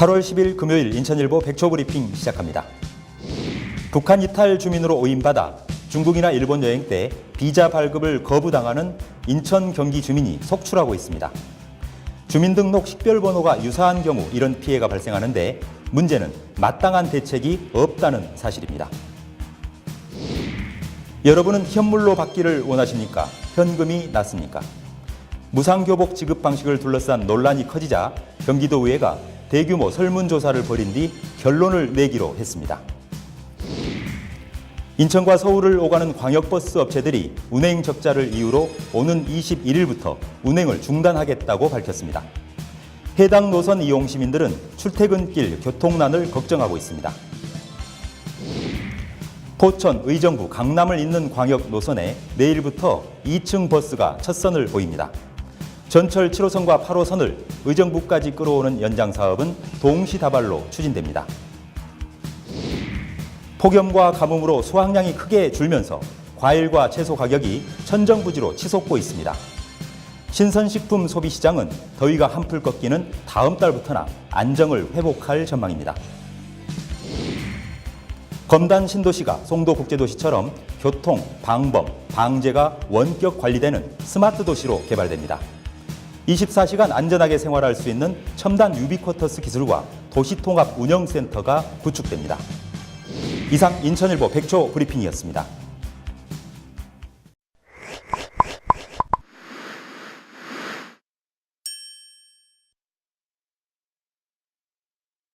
8월 10일 금요일 인천일보 백초 브리핑 시작합니다. 북한 이탈 주민으로 오인받아 중국이나 일본 여행 때 비자 발급을 거부당하는 인천 경기 주민이 속출하고 있습니다. 주민등록 식별번호가 유사한 경우 이런 피해가 발생하는데 문제는 마땅한 대책이 없다는 사실입니다. 여러분은 현물로 받기를 원하십니까? 현금이 낫습니까? 무상교복 지급 방식을 둘러싼 논란이 커지자 경기도의회가 대규모 설문조사를 벌인 뒤 결론을 내기로 했습니다. 인천과 서울을 오가는 광역버스 업체들이 운행 적자를 이유로 오는 21일부터 운행을 중단하겠다고 밝혔습니다. 해당 노선 이용 시민들은 출퇴근길 교통난을 걱정하고 있습니다. 포천, 의정부, 강남을 잇는 광역 노선에 내일부터 2층 버스가 첫 선을 보입니다. 전철 7호선과 8호선을 의정부까지 끌어오는 연장 사업은 동시다발로 추진됩니다. 폭염과 가뭄으로 수확량이 크게 줄면서 과일과 채소 가격이 천정부지로 치솟고 있습니다. 신선식품 소비 시장은 더위가 한풀 꺾이는 다음 달부터나 안정을 회복할 전망입니다. 검단 신도시가 송도 국제도시처럼 교통, 방범, 방제가 원격 관리되는 스마트 도시로 개발됩니다. 24시간 안전하게 생활할 수 있는 첨단 유비쿼터스 기술과 도시통합 운영센터가 구축됩니다. 이상 인천일보 백초 브리핑이었습니다.